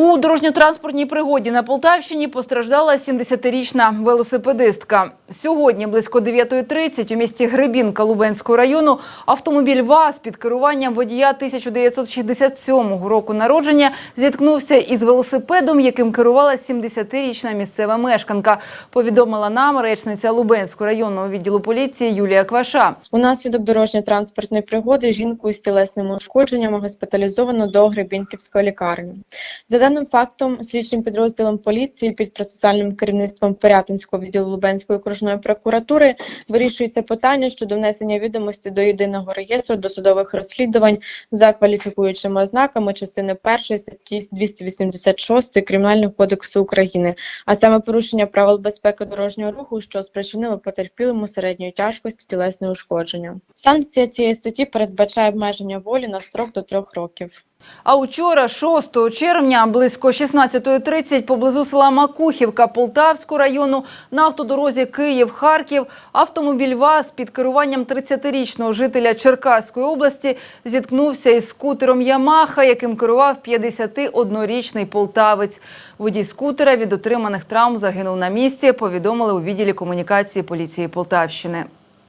У дорожньо-транспортній пригоді на Полтавщині постраждала 70-річна велосипедистка. Сьогодні близько 9.30 у місті Гребінка Лубенського району автомобіль ВАЗ під керуванням водія 1967 року народження зіткнувся із велосипедом, яким керувала 70-річна місцева мешканка. Повідомила нам речниця Лубенського районного відділу поліції Юлія Кваша. Унаслідок дорожньо-транспортної пригоди жінку із тілесними ушкодженнями госпіталізовано до Гребінківської лікарні. За даним фактом, слідчим підрозділом поліції під процесуальним керівництвом Пирятинського відділу Лубенської окружної прокуратури вирішується питання щодо внесення відомості до єдиного реєстру досудових розслідувань за кваліфікуючими ознаками частини 1 статті 286 Кримінального кодексу України, а саме порушення правил безпеки дорожнього руху, що спричинило потерпілому середньої тяжкості тілесне ушкодження. Санкція цієї статті передбачає обмеження волі на строк до трьох років. А учора, 6 червня, близько 16.30 поблизу села Макухівка Полтавського району на автодорозі Київ-Харків автомобіль ВАЗ під керуванням 30-річного жителя Черкаської області зіткнувся із скутером Ямаха, яким керував 51-річний полтавець. Водій скутера від отриманих травм загинув на місці, повідомили у відділі комунікації поліції Полтавщини.